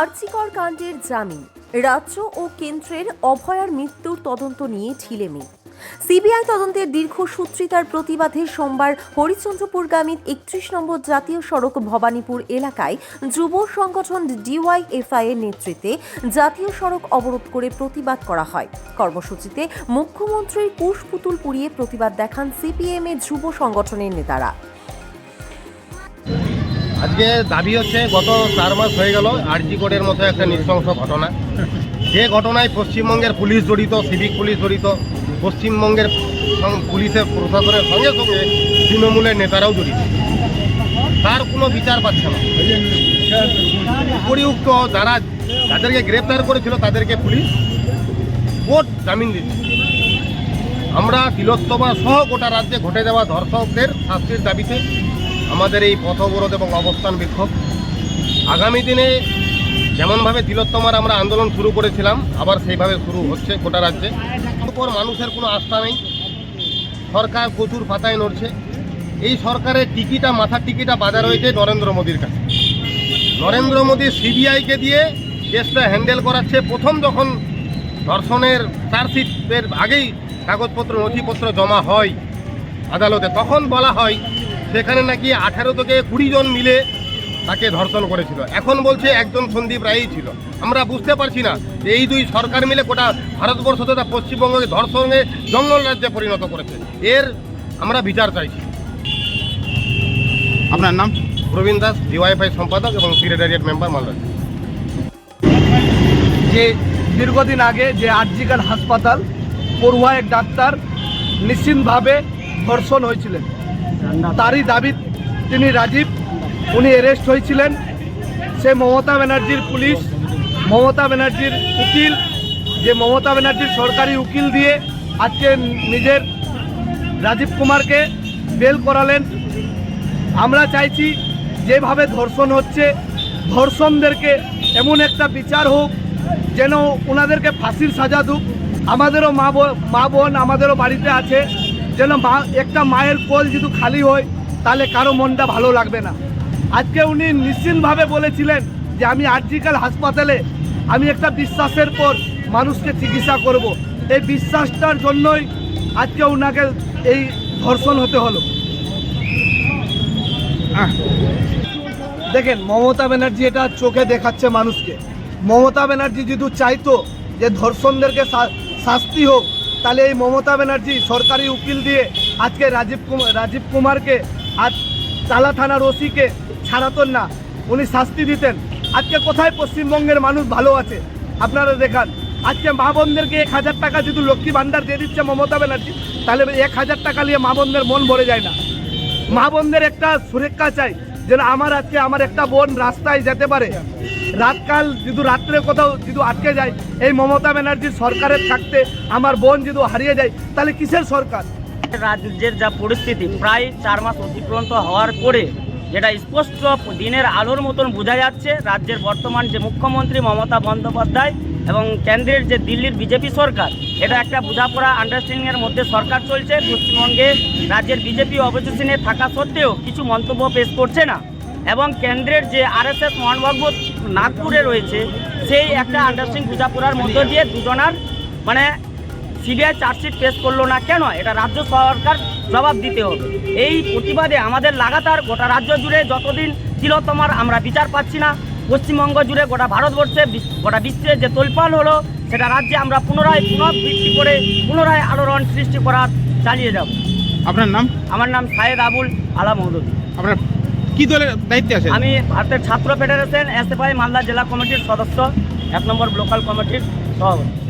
আর্চিকর কাণ্ডের জামিন। রাজ্য ও কেন্দ্রের অভয়ার মৃত্যুর তদন্ত নিয়ে ঢিলেমি সিবিআই তদন্তের দীর্ঘসূত্রিতার প্রতিবাদে সোমবার হরিচন্দ্রপুরগামী একত্রিশ নম্বর জাতীয় সড়ক ভবানীপুর এলাকায় যুব সংগঠন ডিওয়াইএফআই এর নেতৃত্বে জাতীয় সড়ক অবরোধ করে প্রতিবাদ করা হয়। কর্মসূচিতে মুখ্যমন্ত্রীর কুশপুতুল পুড়িয়ে প্রতিবাদ দেখান সিপিএম এর যুব সংগঠনের নেতারা। আজকে দাবি হচ্ছে গত চার মাস হয়ে গেল আরজি কোডের মতো একটা নৃশংস ঘটনা। যে ঘটনায় পশ্চিমবঙ্গের পুলিশ জড়িত, সিভিক পুলিশ জড়িত, পশ্চিমবঙ্গের পুলিশের প্রশাসনের সঙ্গে সঙ্গে তৃণমূলের নেতারাও জড়িত। তার কোনো বিচার পাচ্ছে না। উপরিউক্ত যারা যাদেরকে গ্রেপ্তার করেছিল তাদেরকে পুলিশ কোর্ট জামিন দিচ্ছে। আমরা তিলোত্তমা সহ গোটা রাজ্যে ঘটে যাওয়া ধর্ষকদের শাস্তির দাবিতে আমাদের এই পথ অবরোধ এবং অবস্থান বিক্ষোভ। আগামী দিনে যেমনভাবে তিলোত্তমার আমরা আন্দোলন শুরু করেছিলাম, আবার সেইভাবে শুরু হচ্ছে গোটা রাজ্যে। উপর মানুষের কোনো আস্থা নেই। সরকার প্রচুর পাতায় নড়ছে। এই সরকারের টিকিটা, মাথার টিকিটা বাজার হয়েছে নরেন্দ্র মোদীর কাছে। নরেন্দ্র মোদী সিবিআইকে দিয়ে কেসটা হ্যান্ডেল করাচ্ছে। প্রথম যখন ধর্ষণের চার্জশিটের আগেই কাগজপত্র, নথিপত্র জমা হয় আদালতে, তখন বলা হয় সেখানে নাকি আঠারো থেকে কুড়ি জন মিলে তাকে ধর্ষণ করেছিল। এখন বলছে একজন সন্দীপ রায়ই ছিল। আমরা বুঝতে পারছি না যে এই দুই সরকার মিলে গোটা ভারতবর্ষ তথা পশ্চিমবঙ্গকে ধর্ষণে জঙ্গল রাজ্যে পরিণত করেছে। এর আমরা বিচার চাইছি। আপনার নাম? প্রবীণ দাস ডিওয়াইফাই সম্পাদক এবং সেক্রেটারিয়েট মেম্বার মালদা। যে দীর্ঘদিন আগে যে আরজিকার হাসপাতাল পড়ুয়া এক ডাক্তার নিশ্চিন্তভাবে ধর্ষণ হয়েছিলেন। তারই দাবি তিনি রাজীব। উনি অ্যারেস্ট হয়েছিলেন। সে মমতা ব্যানার্জির পুলিশ, মমতা ব্যানার্জির উকিল। যে মমতা ব্যানার্জির সরকারি উকিল দিয়ে আজকে নিজের রাজীব কুমারকে বেল করালেন। আমরা চাইছি যেভাবে ধর্ষণ হচ্ছে, ধর্ষণদেরকে এমন একটা বিচার হোক, যেন ওনাদেরকে ফাঁসির সাজা দুক আমাদেরও মা মা বোন আমাদেরও বাড়িতে আছে। যেন মা, একটা মায়ের কোল যদি খালি হয়, তাহলে কারও মনটা ভালো লাগবে না। আজকে উনি নিশ্চিন্তভাবে বলেছিলেন যে আমি আর্জিক্যাল হাসপাতালে, আমি একটা বিশ্বাসের পর মানুষকে চিকিৎসা করব। এই বিশ্বাসটার জন্যই আজকে ওনাকে এই ধর্ষণ হতে হলো। দেখেন, মমতা ব্যানার্জি এটা চোখে দেখাচ্ছে মানুষকে। মমতা ব্যানার্জি যদি চাইতো যে ধর্ষণদেরকে শাস্তি হোক তাহলে এই মমতা ব্যানার্জি সরকারি উকিল দিয়ে আজকে রাজীব কুমার, রাজীব কুমারকে আজ তালা থানার ওসিকে ছাড়াতেন না। উনি শাস্তি দিতেন। আজকে কোথায় পশ্চিমবঙ্গের মানুষ ভালো আছে? আপনারা দেখান। আজকে মা বোনদেরকে এক হাজার টাকা যদি লক্ষ্মী ভাণ্ডার দিয়ে দিচ্ছে মমতা ব্যানার্জি, তাহলে এক হাজার টাকা নিয়ে মা বোনদের মন ভরে যায় না। মা বোনদের একটা সুরক্ষা চাই। যেন আমার আজকে আমার একটা বোন রাস্তায় যেতে পারে। রাতকাল যদি রাত্রে কোথাও যদি আটকে যায়, এই মমতা ব্যানার্জির সরকারের থাকতে আমার বোন যদি হারিয়ে যায়, তাহলে কিসের সরকার? রাজ্যের যা পরিস্থিতি প্রায় চার মাস অতিক্রান্ত হওয়ার পরে যেটা স্পষ্ট দিনের আলোর মতন বোঝা যাচ্ছে, রাজ্যের বর্তমান যে মুখ্যমন্ত্রী মমতা বন্দ্যোপাধ্যায় এবং কেন্দ্রের যে দিল্লির বিজেপি সরকার, এটা একটা বোঝাপড়া আন্ডারস্ট্যান্ডিংয়ের মধ্যে সরকার চলছে। পশ্চিমবঙ্গে রাজ্যের বিজেপি অপোজিশনে থাকা সত্ত্বেও কিছু মন্তব্য পেশ করছে না। এবং কেন্দ্রের যে আরএসএস মোহনভগবত নাগপুরে রয়েছে, সেই একটা আন্ডারস্ট্যান্ডিং বোঝাপড়ার মধ্য দিয়ে দুজনার মানে সিবিআই চার্জশিট পেশ করল না কেন? এটা রাজ্য সরকার জবাব দিতে হবে। এই প্রতিবাদে আমাদের লাগাতার গোটা রাজ্য জুড়ে যতদিন তিলোত্তমার আমরা বিচার পাচ্ছি না পশ্চিমবঙ্গ জুড়ে গোটা ভারতবর্ষে গোটা বিশ্বে যে তোলপাল হলো সেটা রাজ্যে আমরা পুনরায় পুনর্বৃত্তি করে পুনরায় আলোড়ন সৃষ্টি করার চালিয়ে যাব। আপনার নাম? আমার নাম সায়েদ আবুল আলা মহদুদ আপনার কি দলের দায়িত্বে আছেন? আমি ভারতের ছাত্র ফেডারেশন এসএফআই মালদা জেলা কমিটির সদস্য এক নম্বর লোকাল কমিটির সভাপতি।